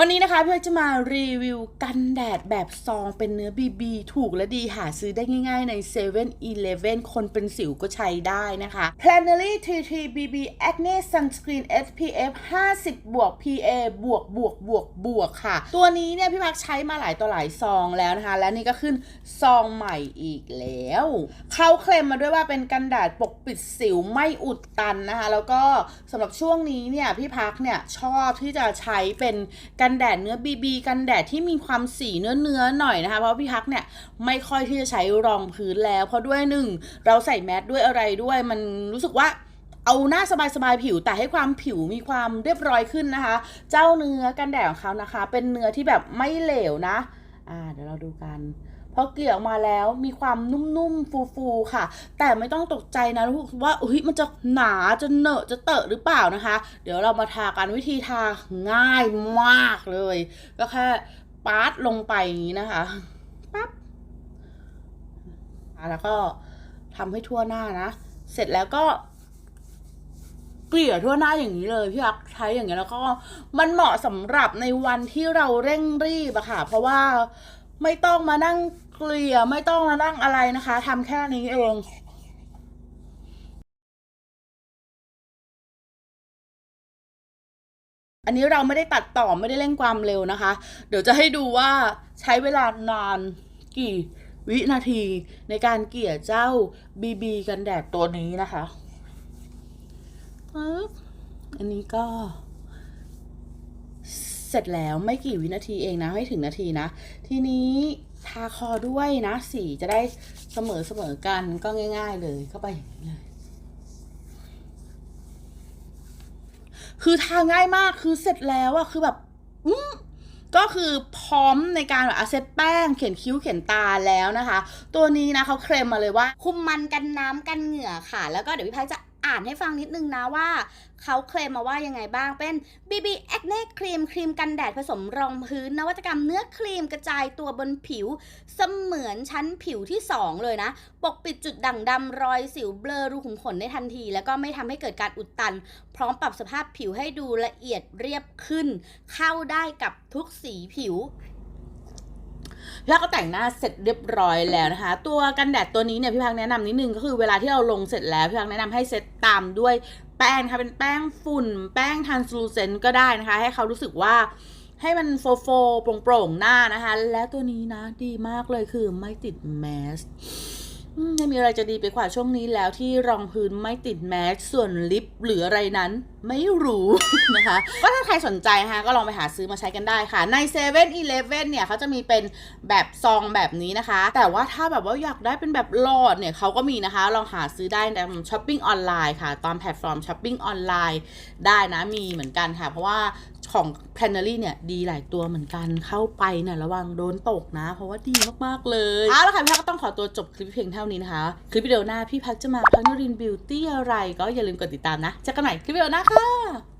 วันนี้นะคะพี่เอกจะมารีวิวกันแดดแบบซองเป็นเนื้อ BB ถูกและดีหาซื้อได้ง่ายๆใน7 e เ e ่ e อคนเป็นสิวก็ใช้ได้นะคะ Planery TT BB Acne Sunscreen SPF 50 บวก PA บวกบวกบวกบวกค่ะ ตัวนี้เนี่ยพี่พักใช้มาหลายต่อหลายซองแล้วนะคะ และนี่ก็ขึ้นซองใหม่อีกแล้วเขาเคลมมาด้วยว่าเป็นกันแดดปกปิดสิวไม่อุดตันนะคะ แล้วก็สำหรับช่วงนี้เนี่ยพี่พักเนี่ยชอบที่จะใช้เป็นกันันแดดเนื้อบีบีกันแดดที่มีความสีเนื้อเนื้อๆหน่อยนะคะเพราะพี่พักเนี่ยไม่ค่อยที่จะใช้รองพื้นแล้ว เพราะด้วยหนึ่งเราใส่แมสด้วยอะไรด้วยมันรู้สึกว่าเอาหน้าสบายๆผิวแต่ให้ความผิวมีความเรียบร้อยขึ้นนะคะ เจ้าเนื้อกันแดดของเขานะคะ เป็นเนื้อที่แบบไม่เหลวนะ อ่าเดี๋ยวเราดูกัน อเกลี่ยออกมาแล้วมีความนุ่มๆฟูๆค่ะ แต่ไม่ต้องตกใจนะว่าเฮ้ยมันจะหนาจะเหนอะจะเตอะหรือเปล่านะคะ เดี๋ยวเรามาทากันวิธีทาง่ายมากเลย ก็แค่ปาดลงไปอย่างนี้นะคะปั๊บแล้วก็ทำให้ทั่วหน้านะ เสร็จแล้วก็เกลี่ยทั่วหน้าอย่างนี้เลยพี่รักใช้อย่างเงี้ยแล้วก็มันเหมาะสำหรับในวันที่เราเร่งรีบอะค่ะ เพราะว่าไม่ต้องมานั่ง เกลี่ยไม่ต้องมานั่งอะไรนะคะทำแค่นี้เองอันนี้เราไม่ได้ตัดต่อไม่ได้เร่งความเร็วนะคะ เดี๋ยวจะให้ดูว่าใช้เวลานานกี่วินาทีในการเกลี่ยเจ้า BB กันแดดตัวนี้นะคะอันนี้ก็ เสร็จแล้วไม่กี่วินาทีเองนะไม่ถึงนาทีนะ ทีนี้ทาคอด้วยนะสีจะได้เสมอเสมอกันก็ง่าย ๆ เลยเข้าไปอย่างนี้เลยคือทาง่ายมากคือเสร็จแล้วอะคือแบบอืก็คือพร้อมในการแบบเซตแป้งเขียนคิ้วเขียนตาแล้วนะคะ ตัวนี้นะเขาเคลมมาเลยว่า คุมมันกันน้ำกันเหงื่อค่ะ แล้วก็เดี๋ยวพี่พักจะ อ่านให้ฟังนิดนึงนะว่า เขาเคลมมาว่ายังไงบ้างเป็น BB Acne ครีมครีมกันแดดผสมรองพื้นนวัตกรรมเนื้อครีมกระจายตัวบนผิว เสมือนชั้นผิวที่ 2 เลยนะ ปกปิดจุดด่างดำรอยสิวเบลอรูขุมขนได้ทันที แล้วก็ไม่ทำให้เกิดการอุดตัน พร้อมปรับสภาพผิวให้ดูละเอียดเรียบขึ้น เข้าได้กับทุกสีผิว พี่พักก็แต่งหน้าเสร็จเรียบร้อยแล้วนะคะ ตัวกันแดดตัวนี้เนี่ยพี่พักแนะนำนิดนึงก็คือเวลาที่เราลงเสร็จแล้วพี่พักแนะนำให้เซตตามด้วยแป้งนะคะเป็นแป้งฝุ่น แป้งทันซูเซนก็ได้นะคะ ให้เขารู้สึกว่าให้มันโฟโฟโปร่งๆหน้านะคะ และตัวนี้นะดีมากเลยคือไม่ติดแมส ไม่มีอะไรจะดีไปกว่าช่วงนี้แล้วที่รองพื้นไม่ติดแมสส่วนลิปหรืออะไรนั้น ไม่รู้นะคะ ก็ถ้าใครสนใจนะคะก็ลองไปหาซื้อมาใช้กันได้ค่ะ ใน7 e เ e ่ e อเนี่ยเขาจะมีเป็นแบบซองแบบนี้นะคะ แต่ว่าถ้าแบบว่าอยากได้เป็นแบบหลอดเนี่ยเขาก็มีนะคะ ลองหาซื้อได้ในช้อปปิ้งออนไลน์ค่ะ ตามแพลตฟอร์มช้อปปิ้งออนไลน์ได้นะมีเหมือนกันค่ะ เพราะว่า ของ p l a n e r y เนี่ย ดีหลายตัวเหมือนกันเข้าไปเนี่ยระวังโดนตกนะ เพราะว่าดีมาก ๆ เลยเอาละค่ะพี่พักก็ต้องขอตัวจบคลิปเพียงเท่านี้นะคะ คลิปวิดีโอหน้าพี่พักจะมาพักนรินบิวตี้อะไร ก็อย่าลืมกดติดตามนะเจอกันใหม่คลิปวิดีโอหน้าค่ะ